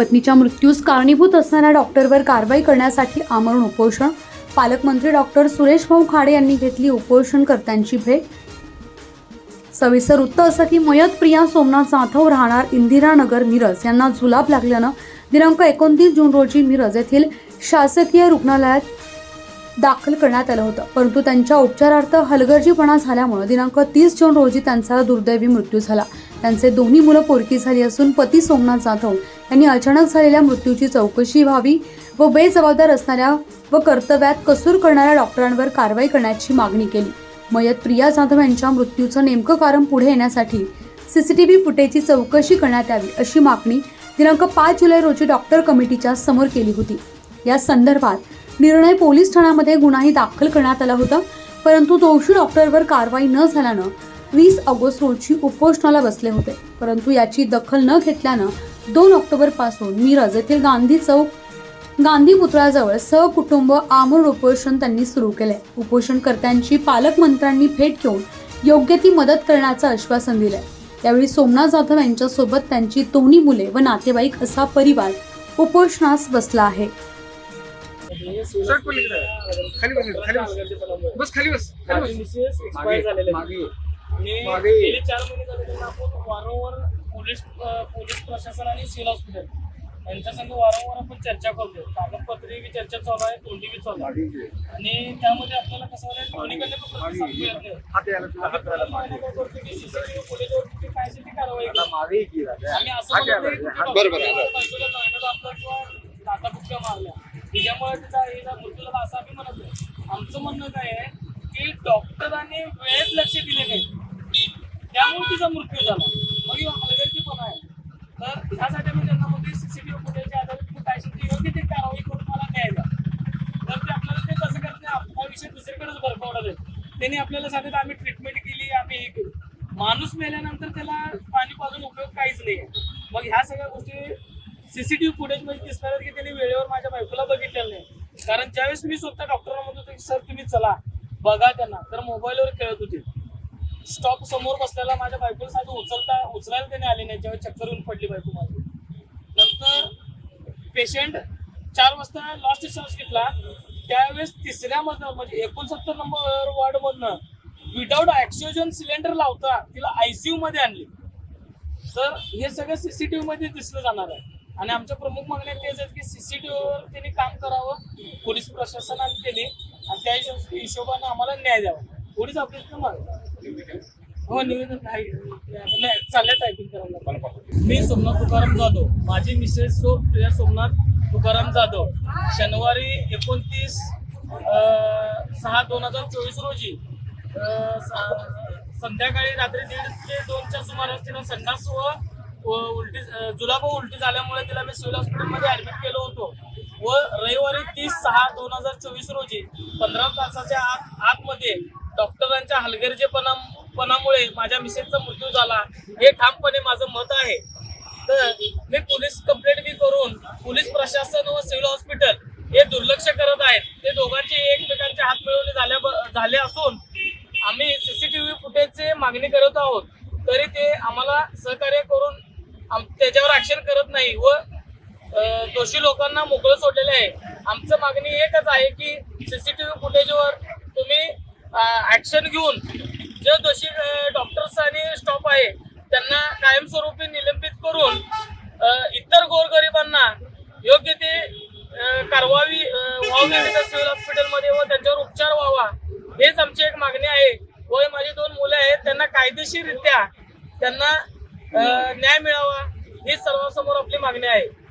पत्नीच्या मृत्यूस कारणीभूत असणाऱ्या डॉक्टरवर कारवाई करण्यासाठी आमरण उपोषण. पालकमंत्री डॉक्टर सुरेश भाऊ खाडे यांनी घेतली उपोषणकर्त्यांची भेट. सविस्तर वृत्त असं की मयत प्रिया सोमनाथ जाधव राहणार इंदिरानगर मिरज. यांना जुलाब लागल्यानं दिनांक एकोणतीस जून रोजी मिरज येथील शासकीय रुग्णालयात दाखल करण्यात आलं होतं. परंतु त्यांच्या उपचारार्थ हलगर्जीपणा झाल्यामुळे दिनांक तीस जून रोजी त्यांचा दुर्दैवी मृत्यू झाला. त्यांचे दोन्ही मुलं पोरकी झाली असून पती सोमनाथ जाधव यांनी अचानक झालेल्या मृत्यूची चौकशी व्हावी व बेजबाबदार असणाऱ्या व कर्तव्यात कसूर करणाऱ्या डॉक्टरांवर कारवाई करण्याची मागणी केली. मयत प्रिया जाधव यांच्या मृत्यूचं नेमकं कारण पुढे येण्यासाठी सीसीटीव्ही फुटेजची चौकशी करण्यात यावी अशी मागणी दिनांक पाच जुलै रोजी डॉक्टर कमिटीच्या समोर केली होती. या संदर्भात निर्णय पोलीस ठाण्यामध्ये गुन्हाही दाखल करण्यात आला होता परंतु दोषी डॉक्टरवर कारवाई न झाल्यानं वीस ऑगस्ट रोजी उपोषणाला बसले होते. परंतु याची दखल न घेतल्यानं दोन ऑक्टोबरपासून मिरज येथील गांधी चौक गांधी पुतळ्याजवळ सहकुटुंब आमरण उपोषण त्यांनी सुरू केले. उपोषणकर्त्यांची पालकमंत्र्यांनी भेट घेऊन योग्य ती मदत करण्याचं आश्वासन दिलंय. यावेळी सोमनाथ जाधव यांच्यासोबत त्यांची दोन्ही मुले व नातेवाईक असा परिवार उपोषणास बसला आहे. वारंवार पोलीस पोलीस प्रशासन आणि सिव्हिल हॉस्पिटल यांच्या संग वारंवार आपण चर्चा करतो कागदपत्री बी चर्चा चालू आहे तोंडी बी चालू आहे. आणि त्यामध्ये आपल्याला कसं वाटतं दोन्हीकडनं पण प्रतिसाद मिळत. नाही. हात हात मागे काय फुटेजवरती ती कारवाई. आम्ही असं हात म्हणत यायला नाही की हात- कुठे बरोबर डॉक्टरला आहे. बायकोला नाण्यात आपलं किंवा दाता बुक्क्या मारल्या त्याच्यामुळे तिचा हिला मृत्यूला असं आम्ही म्हणत नाही आमचं म्हणणं काय आहे की डॉक्टरांनी वेळेत लक्ष दिले नाही त्यामुळे तिचा मृत्यू झाला मग ही तर ह्यासाठी मी त्यांना म्हणते सीसीटीव्ही फुटेजच्या आधारे तुम्ही काय असेल योग्य ते कारवाई करून मला न्याय द्या तर ते आपल्याला ते कसं करत नाही आपला विषय दुसरीकडेच भरकवणार आहे त्यांनी आपल्याला सांगितलं आम्ही ट्रीटमेंट केली आम्ही हे केली. माणूस मेल्यानंतर त्याला पाणी पाजून उपयोग काहीच नाही मग ह्या सगळ्या गोष्टी सीसीटीव्ही फुटेजमध्ये दिसणार आहेत की त्यांनी वेळेवर माझ्या बायकोला बघितलेलं नाही. कारण ज्यावेळेस मी स्वतः डॉक्टरला म्हणत होतो की सर तुम्ही चला बघा त्यांना. तर मोबाईलवर खेळत होते. स्टॉप समोर बसलेला माझ्या बायकोला साधं उचलता उचलायला त्याने आले नाही जेव्हा चक्कर येऊन पडली बायको माझी. नंतर पेशंट चार वाजता लास्ट श्वास घेतला. त्यावेळेस तिसऱ्या मधनं म्हणजे एकोणसत्तर नंबर वॉर्ड मधनं विदाऊट ऑक्सिजन सिलेंडर लावता तिला आयसीयू मध्ये आणली. तर हे सगळं सीसीटीव्ही मध्ये दिसलं जाणार आहे. आणि आमच्या प्रमुख मागण्या तेच आहेत की सीसीटीव्हीवर त्यांनी काम करावं पोलीस प्रशासनाने केली आणि त्या हिशोबाने आम्हाला न्याय द्यावा. पोलीस आपली मागणी हो निवेदन आहे. नाही चाललंय टायपिंग करायला. मी सोमनाथ तुकाराम जाधव. माझी मिसेस सो प्रिया सोमनाथ तुकाराम जाधव. शनिवारी एकोणतीस सहा दोन हजार चोवीस रोजी संध्याकाळी रात्री दीड ते दोनच्या सुमारास तिला संडास व उलटी जुलाब उलटी झाल्यामुळे तिला मी सिव्हिल हॉस्पिटलमध्ये ऍडमिट केलं होतो. व रविवारी तीस सहा दोन हजार चोवीस रोजी पंधरा तासाच्या आत आतमध्ये डॉक्टरांच्या हलगर्जेपणा पणामुळे माझ्या मिसेसचा मृत्यू झाला. हे ठामपणे माझं मत आहे. तर मी पोलीस कंप्लेंट बी करून पोलीस प्रशासन व सिव्हिल हॉस्पिटल हे दुर्लक्ष करत आहेत. ते दोघांचे एकमेकांचे हात मिळवणे झाल्या झाले असून आम्ही सीसीटीव्ही फुटेजचे मागणी करत आहोत. तरी ते आम्हाला सहकार्य करून त्याच्यावर ऍक्शन करत नाही व दोषी लोकांना मोकळं सोडलेलं आहे. आमचं मागणी एकच आहे की सीसीटीव्ही फुटेजवर ऍक्शन घेऊन जे दोषी डॉक्टर्स आणि स्टॉप आहे त्यांना कायमस्वरूपी निलंबित करून इतर गोरगरिबांना योग्य ते कारवावी कारवाई व्हावी सिव्हिल हॉस्पिटलमध्ये व त्यांच्यावर उपचार व्हावा हेच आमची एक मागणी आहे. व माझी दोन मुलं आहेत त्यांना कायदेशीररित्या त्यांना न्याय मिळावा ही सर्वांसमोर आपली मागणी आहे.